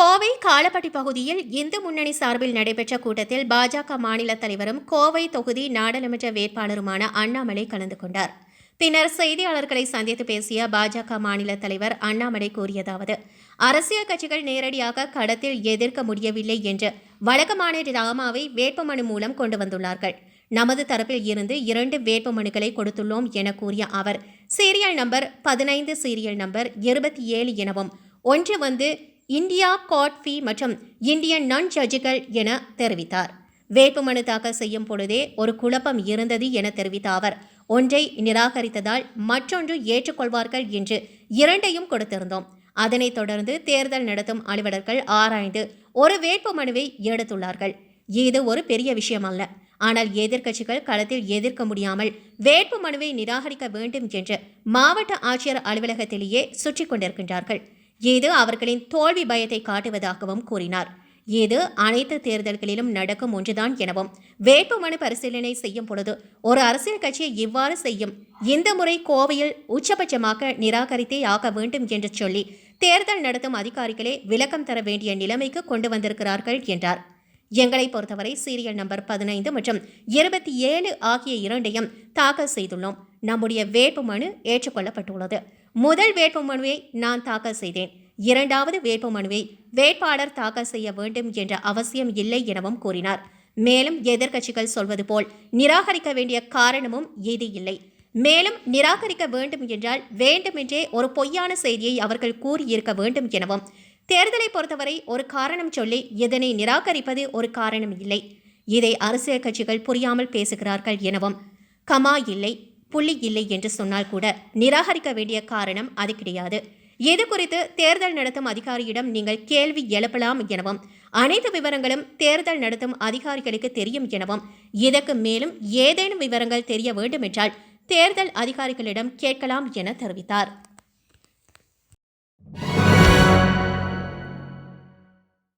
கோவை காலப்பட்டி பகுதியில் இந்து முன்னணி சார்பில் நடைபெற்ற கூட்டத்தில் பாஜக மாநில தலைவரும் கோவை தொகுதி நாடாளுமன்ற வேட்பாளருமான அண்ணாமலை கலந்து கொண்டார். பின்னர் செய்தியாளர்களை சந்தித்து பேசிய பாஜக மாநில தலைவர் அண்ணாமலை கூறியதாவது அரசியல் கட்சிகள் நேரடியாக களத்தில் எதிர்க்க முடியவில்லை என்று வழக்கமான ராமாவை வேட்புமனு மூலம் கொண்டு வந்துள்ளார்கள். நமது தரப்பில் இருந்து இரண்டு வேட்புமனுக்களை கொடுத்துள்ளோம் என கூறிய அவர் சீரியல் நம்பர் பதினைந்து சீரியல் நம்பர் இருபத்தி ஏழு எனவும் ஒன்று வந்து இந்தியா காட் ஃபீ மற்றும் இந்தியன் நான் ஜட்ஜுகள் என தெரிவித்தார். வேட்புமனு தாக்கல் செய்யும் பொழுதே ஒரு குழப்பம் இருந்தது என தெரிவித்த அவர் ஒன்றை நிராகரித்ததால் மற்றொன்று ஏற்றுக்கொள்வார்கள் என்று இரண்டையும் கொடுத்திருந்தோம். அதனைத் தொடர்ந்து தேர்தல் நடத்தும் அலுவலர்கள் ஆராய்ந்து ஒரு வேட்புமனுவை எடுத்துள்ளார்கள். இது ஒரு பெரிய விஷயம் அல்ல. ஆனால் எதிர்க்கட்சிகள் களத்தில் எதிர்க்க முடியாமல் வேட்பு மனுவை நிராகரிக்க வேண்டும் என்று மாவட்ட ஆட்சியர் அலுவலகத்திலேயே சுற்றி கொண்டிருக்கின்றார்கள். இது அவர்களின் தோல்வி பயத்தை காட்டுவதாகவும் கூறினார். இது அனைத்து தேர்தல்களிலும் நடக்கும் ஒன்றுதான் எனவும் வேட்புமனு பரிசீலனை செய்யும் பொழுது ஒரு அரசியல் கட்சி இவ்வாறு செய்யும் இந்த முறை கோவையில் உச்சபட்சமாக நிராகரித்தே ஆக வேண்டும் என்று சொல்லி தேர்தல் நடத்தும் அதிகாரிகளே விளக்கம் தர வேண்டிய நிலைமைக்கு கொண்டு வந்திருக்கிறார்கள் என்றார். எங்களை பொறுத்தவரை சீரியல் நம்பர் பதினைந்து மற்றும் இருபத்தி ஏழு ஆகிய இரண்டையும் தாக்கல் செய்துள்ளோம். நம்முடைய வேட்புமனு ஏற்றுக்கொள்ளப்பட்டுள்ளது. முதல் வேட்புமனுவை நான் தாக்கல் செய்தேன். இரண்டாவது வேட்புமனுவை வேட்பாளர் தாக்கல் செய்ய வேண்டும் என்ற அவசியம் இல்லை எனவும் கூறினார். மேலும் எதிர்க்கட்சிகள் சொல்வது போல் நிராகரிக்க வேண்டிய காரணமும் இது இல்லை. மேலும் நிராகரிக்க வேண்டும் என்றால் வேண்டுமென்றே ஒரு பொய்யான செய்தியை அவர்கள் கூறியிருக்க வேண்டும் எனவும் தேர்தலை பொறுத்தவரை ஒரு காரணம் சொல்லி இதனை நிராகரிப்பது ஒரு காரணம் இல்லை. இதை அரசியல் கட்சிகள் புரியாமல் பேசுகிறார்கள் எனவும் கமா இல்லை புள்ளி இல்லை என்று சொன்னால் கூட நிராகரிக்க வேண்டிய காரணம் அது கிடையாது. இது குறித்து தேர்தல் நடத்தும் அதிகாரியிடம் நீங்கள் கேள்வி எழுப்பலாம் எனவும் அனைத்து விவரங்களும் தேர்தல் நடத்தும் அதிகாரிகளுக்கு தெரியும் எனவும் இதற்கு மேலும் ஏதேனும் விவரங்கள் தெரிய வேண்டுமென்றால் தேர்தல் அதிகாரிகளிடம் கேட்கலாம் என தெரிவித்தார்.